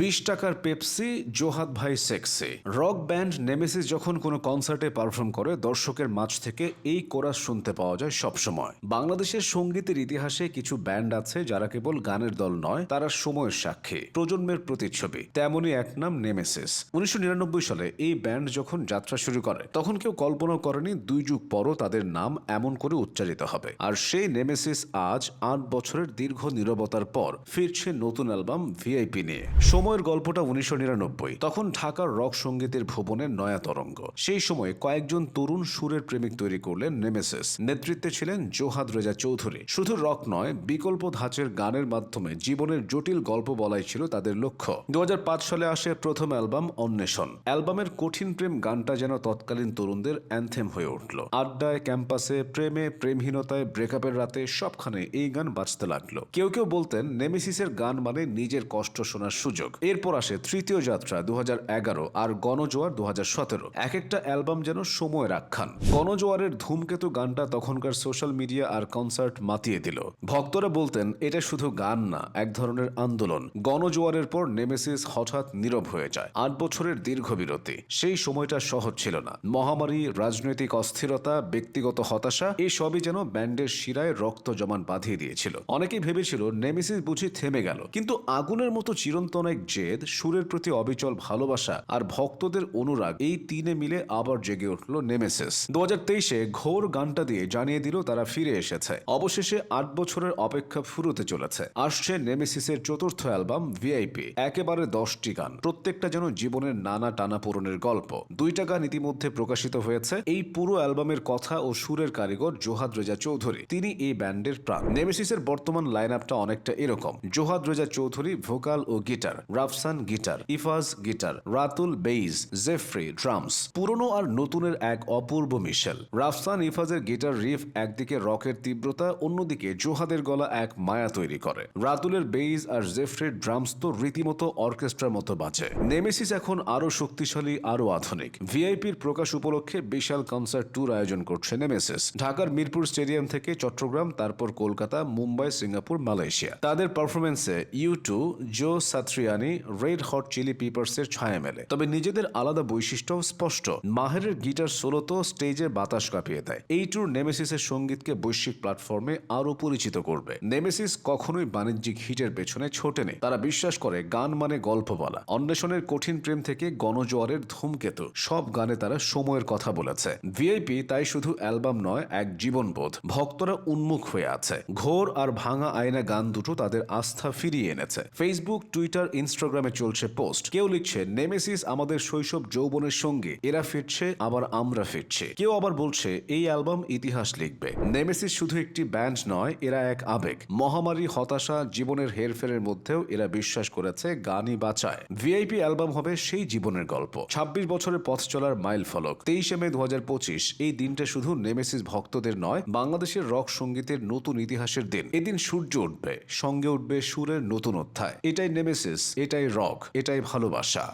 বিশ টাকার পেপসি জোহাদ ভাই সেক্সে। রক ব্যান্ড নেমেসিস যখন কোনো কনসার্টে পারফর্ম করে, দর্শকের মাঝ থেকে এই কোরাস শুনতে পাওয়া যায় সবসময়। বাংলাদেশের সঙ্গীতের ইতিহাসে কিছু ব্যান্ড আছে যারা কেবল গানের দল নয়, তারা সময়ের সাক্ষী, প্রজন্মের প্রতিচ্ছবি। তেমনই এক নাম নেমেসিস। উনিশশো নিরানব্বই সালে এই ব্যান্ড যখন যাত্রা শুরু করে, তখন কেউ কল্পনা করেনি দুই যুগ পরও তাদের নাম এমন করে উচ্চারিত হবে। আর সেই নেমেসিস আজ আট বছরের দীর্ঘ নীরবতার পর ফিরছে নতুন অ্যালবাম ভিআইপি নিয়ে। সময়ের গল্পটা উনিশশো নিরানব্বই। তখন ঢাকার রক সঙ্গীতের ভুবনের নয়া তরঙ্গ। সেই সময় কয়েকজন তরুণ সুরের প্রেমিক তৈরি করলেন নেমেসিস। নেতৃত্বে ছিলেন জোহাদ রেজা চৌধুরী। শুধু রক নয়, বিকল্প ধাঁচের গানের মাধ্যমে জীবনের জটিল গল্প বলাই ছিল তাদের লক্ষ্য। দু হাজার পাঁচ সালে আসে প্রথম অ্যালবাম অন্বেষণ। অ্যালবামের কঠিন প্রেম গানটা যেন তৎকালীন তরুণদের অ্যান্থেম হয়ে উঠল। আড্ডায়, ক্যাম্পাসে, প্রেমে, প্রেমহীনতায়, ব্রেকআপের রাতে সবখানে এই গান বাজতে লাগল। কেউ কেউ বলতেন, নেমেসিসের গান মানে নিজের কষ্ট শোনার সুযোগ। এরপর আসে তৃতীয় যাত্রা দু আর গণজোয়ার দু এক একটা অ্যালবাম যেন সময়ের আখ্যান। গণজোয়ারের ধূমকেতু গানটা তখনকার সোশ্যাল মিডিয়া আর কনসার্ট মাতিয়ে দিল। ভক্তরা বলতেন, এটা শুধু গান না, এক ধরনের আন্দোলন। গণজোয়ারের পর নেমেসিস হঠাৎ নীরব হয়ে যায়, আট বছরের দীর্ঘ বিরতি। সেই সময়টা সহজ ছিল না। মহামারী, রাজনৈতিক অস্থিরতা, ব্যক্তিগত হতাশা এই সবই যেন ব্যান্ডের শিরায় রক্ত জমান বাঁধিয়ে দিয়েছিল। অনেকেই ভেবেছিল, নেমেসিস বুঝি থেমে গেল। কিন্তু আগুনের মতো চিরন্তন জেদ, সুরের প্রতি অবিচল ভালোবাসা আর ভক্তদের অনুরাগ, এই তিনে মিলে আবার জেগে উঠল নেমেসিস। দু হাজার তেইশে ঘোর গানটা দিয়ে জানিয়ে দিল তারা ফিরে এসেছে। অবশেষে আট বছরের অপেক্ষা ফুরোতে চলেছে। আসছে নেমেসিসের চতুর্থ অ্যালবাম ভিআইপি। একেবারে দশটি গান, প্রত্যেকটা যেন জীবনের নানা টানা পূরণের গল্প। দুইটা গান ইতিমধ্যে প্রকাশিত হয়েছে। এই পুরো অ্যালবামের কথা ও সুরের কারিগর জোহাদ রেজা চৌধুরী। তিনি এই ব্যান্ডের প্রাণ। নেমেসিসের বর্তমান লাইন আপটা অনেকটা এরকম। জোহাদ রেজা চৌধুরী ভোকাল ও guitar. Rafsan guitar, Ifaz guitar, Ratul bass, Jeffrey drums, পুরনো আর নতুনের এক অপূর্ব মিশেল। রাফসান, ইফাজের গিটার রিফ একদিকে রকের তীব্রতা, অন্যদিকে জোহাদের গলা এক মায়া তৈরি করে। রাতুলের বেইজ আর জেফ্রির ড্রামস তো রীতিমতো অর্কেস্ট্রার মতো বাজে। নেমেসিস এখন আরও শক্তিশালী আরও আধুনিক। ভিআইপির প্রকাশ উপলক্ষে বিশাল কনসার্ট ট্যুর আয়োজন করছে নেমেসিস। ঢাকার মিরপুর স্টেডিয়াম থেকে চট্টগ্রাম, তারপর কলকাতা, মুম্বাই, সিঙ্গাপুর, মালয়েশিয়া। তাদের পারফরমেন্সে U two, Joe Satriani Red Hot Chili পিপার্সের ছায়া মেলে তবে নিজেদের আলাদা বৈশিষ্ট্য স্পষ্ট। মাহেরের গিটার সোলো তো স্টেজে বাতাস কাঁপিয়ে দেয়। এই ট্যুর নেমেসিসের সঙ্গীতকে বৈশ্বিক প্ল্যাটফর্মে আরও পরিচিত করবে। নেমেসিস কখনোই বাণিজ্যিক হিটের পেছনে ছোটেনি। তারা বিশ্বাস করে, গান মানে গল্প বলা। অন্বেষণের কঠিন প্রেম থেকে গণজোয়ারের ধূমকেতু। সব গানে তারা সময়ের কথা বলেছে। ভিআইপি তাই শুধু অ্যালবাম নয়, এক জীবনবোধ। ভক্তরা উন্মুখ হয়ে আছে। ঘোর আর ভাঙা আয়না গান দুটো তাদের আস্থা ফিরিয়ে এনেছে। ফেসবুক টুইটার ইনস্টাগ্রামে চলছে পোস্ট। কেউ লিখছে, নেমেসিস আমাদের শৈশব যৌবনের সঙ্গে, এরা ফিরছে, আবার আমরা ফিরছে। কেউ আবার বলছে, এই অ্যালবাম ইতিহাস লিখবে। নেমেসিস শুধু একটি ব্যান্ড নয়, এরা এক আবেগ। মহামারী, হতাশা, জীবনের হেরফেরের মধ্যেও এরা বিশ্বাস করেছে, গানই বাঁচায়। ভিআইপি অ্যালবাম হবে সেই জীবনের গল্প। ২৬ বছরের পথ চলার মাইল ফলক। তেইশে মে দু হাজার পঁচিশ, এই দিনটা শুধু নেমেসিস ভক্তদের নয়, বাংলাদেশের রক সঙ্গীতের নতুন ইতিহাসের দিন। এদিন সূর্য উঠবে, সঙ্গে উঠবে সুরের নতুন অধ্যায়। এটাই নেমেসিস এটাই রক এটাই ভালোবাসা।